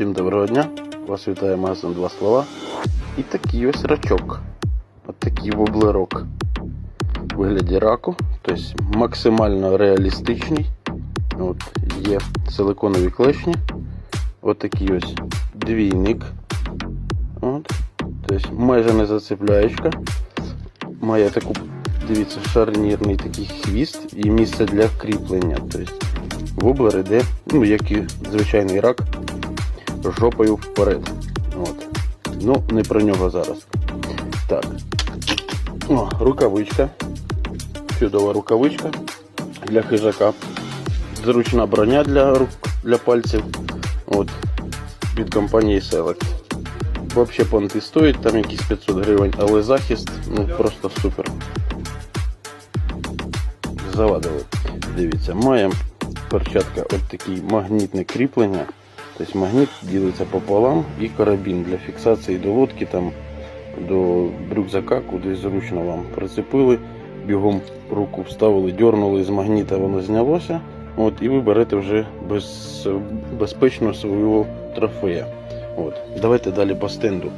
Всім доброго дня. Вас вітає магазин Два слова. І такий ось рачок. От такий воблерок. У вигляді раку. Тобто максимально реалістичний. От, є силиконові клешні. От ось двійник. От. Тобто майже не зацепляєчка. Має таку, дивіться, шарнірний такий хвіст і місце для кріплення. Тобто воблер іде, ну як і звичайний рак, жопою вперед. От. Ну, не про нього зараз. Так. О, рукавичка. Чудова рукавичка для хижака. Зручна броня для рук, для пальців. От. Від компанії Select. Взагалі понти стоїть, там якісь 500 гривень, але захист ну просто супер. Завадили. Дивіться, маємо перчатка от такі магнітне кріплення. Тобто магніт ділиться пополам і карабін для фіксації до лодки, там, до рюкзака, куди зручно вам прицепили, бігом руку вставили, дернули з магніта, воно знялося. От, і ви берете вже без, безпечно свого трофея. От. Давайте далі по стенду.